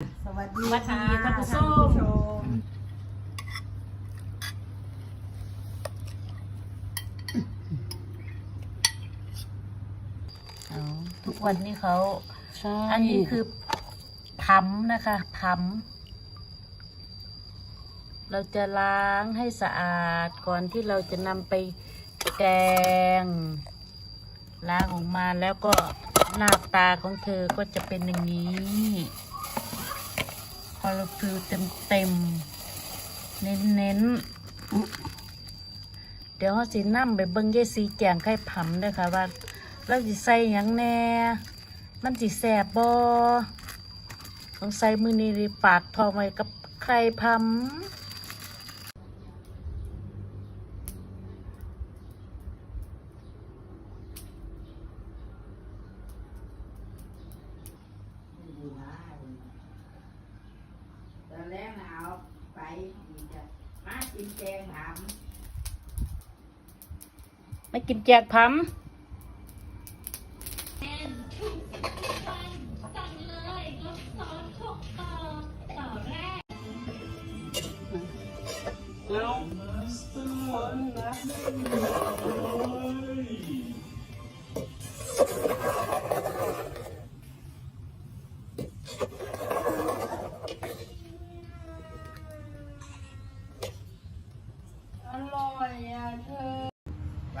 สวัสดีสวัสดีค่ะท่านผู้ชมท่านผู้ชมเอาทุกวันนี้เขา ใช่อันนี้คือผำนะคะผำเราจะล้างให้สะอาดก่อนที่เราจะนำไปแกง ล้างออกมาแล้วก็หน้าตาของเธอก็จะเป็นอย่างนี้ค อลฟิลเต็มเต็มๆเน้นเน้นๆเดี๋ยวเขาสีน้ำไปเบิ้งเยายสีแจงไข่ผำด้วยค่ะว่าเราจะใส่หยังแหน่ มันสีแสบบอต้องใส่มือนี่ปากทองไว้กับไข่พำ แรกน่ะเอาไปอีกจะมากินแกงหไม่กินแจกพำ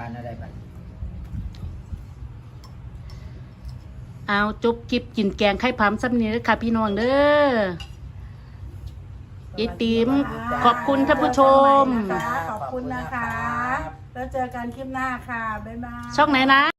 านอะไรบ้านเอาจบคลิปกินแกงไข่พำซ้ำนี้เลยค่ะพี่น้องเด้อยายติ๋มขอบคุณท่านผู้ชม ขอบคุณนะคะ แล้วเจอกันคลิปหน้าค่ะ บ๊ายบาย ช่องไหนนะ